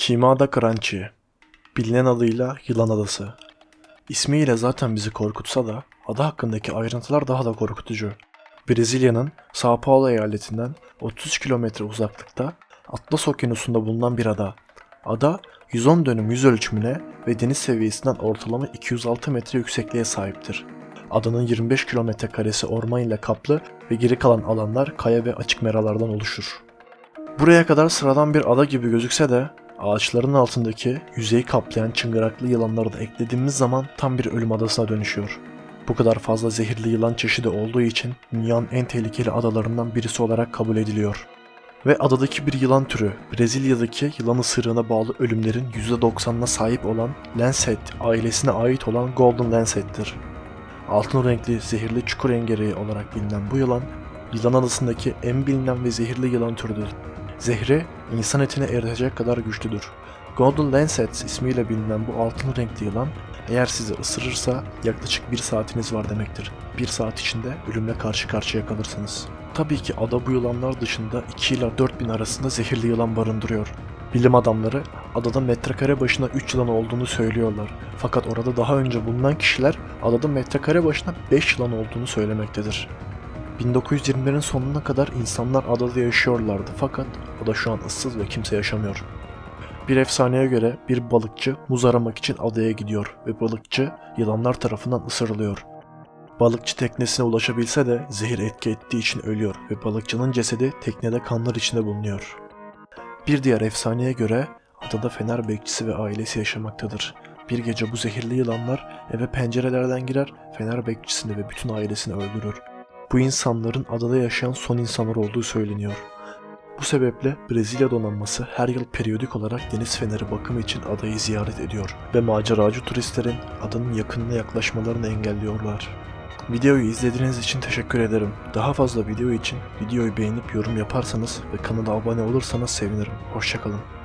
Kimada Crunchy, bilinen adıyla Yılan Adası. İsmiyle zaten bizi korkutsa da ada hakkındaki ayrıntılar daha da korkutucu. Brezilya'nın Sao Paulo eyaletinden 30 kilometre uzaklıkta Atlas Okyanusu'nda bulunan bir ada. Ada 110 dönüm yüz ölçümüne ve deniz seviyesinden ortalama 206 metre yüksekliğe sahiptir. Adanın 25 kilometre karesi orman ile kaplı ve geri kalan alanlar kaya ve açık meralardan oluşur. Buraya kadar sıradan bir ada gibi gözükse de ağaçların altındaki yüzeyi kaplayan çıngıraklı yılanları da eklediğimiz zaman tam bir ölüm adasına dönüşüyor. Bu kadar fazla zehirli yılan çeşidi olduğu için dünyanın en tehlikeli adalarından birisi olarak kabul ediliyor. Ve adadaki bir yılan türü, Brezilya'daki yılan ısırığına bağlı ölümlerin %90'ına sahip olan Lancet ailesine ait olan Golden Lancet'tir. Altın renkli zehirli çukur engereği olarak bilinen bu yılan, yılan adasındaki en bilinen ve zehirli yılan türüdür. Zehri insan etine eritecek kadar güçlüdür. Golden Lancet ismiyle bilinen bu altın renkli yılan eğer sizi ısırırsa yaklaşık bir saatiniz var demektir. Bir saat içinde ölümle karşı karşıya kalırsınız. Tabii ki ada bu yılanlar dışında 2 ila 4 bin arasında zehirli yılan barındırıyor. Bilim adamları adada metrekare başına 3 yılan olduğunu söylüyorlar. Fakat orada daha önce bulunan kişiler adada metrekare başına 5 yılan olduğunu söylemektedir. 1920'lerin sonuna kadar insanlar adada yaşıyorlardı fakat o da şu an ıssız ve kimse yaşamıyor. Bir efsaneye göre bir balıkçı muz aramak için adaya gidiyor ve balıkçı yılanlar tarafından ısırılıyor. Balıkçı teknesine ulaşabilse de zehir etki ettiği için ölüyor ve balıkçının cesedi teknede kanlar içinde bulunuyor. Bir diğer efsaneye göre adada fener bekçisi ve ailesi yaşamaktadır. Bir gece bu zehirli yılanlar eve pencerelerden girer, fener bekçisini ve bütün ailesini öldürür. Bu insanların adada yaşayan son insanlar olduğu söyleniyor. Bu sebeple Brezilya donanması her yıl periyodik olarak deniz feneri bakımı için adayı ziyaret ediyor ve maceracı turistlerin adanın yakınına yaklaşmalarını engelliyorlar. Videoyu izlediğiniz için teşekkür ederim. Daha fazla video için videoyu beğenip yorum yaparsanız ve kanala abone olursanız sevinirim. Hoşçakalın.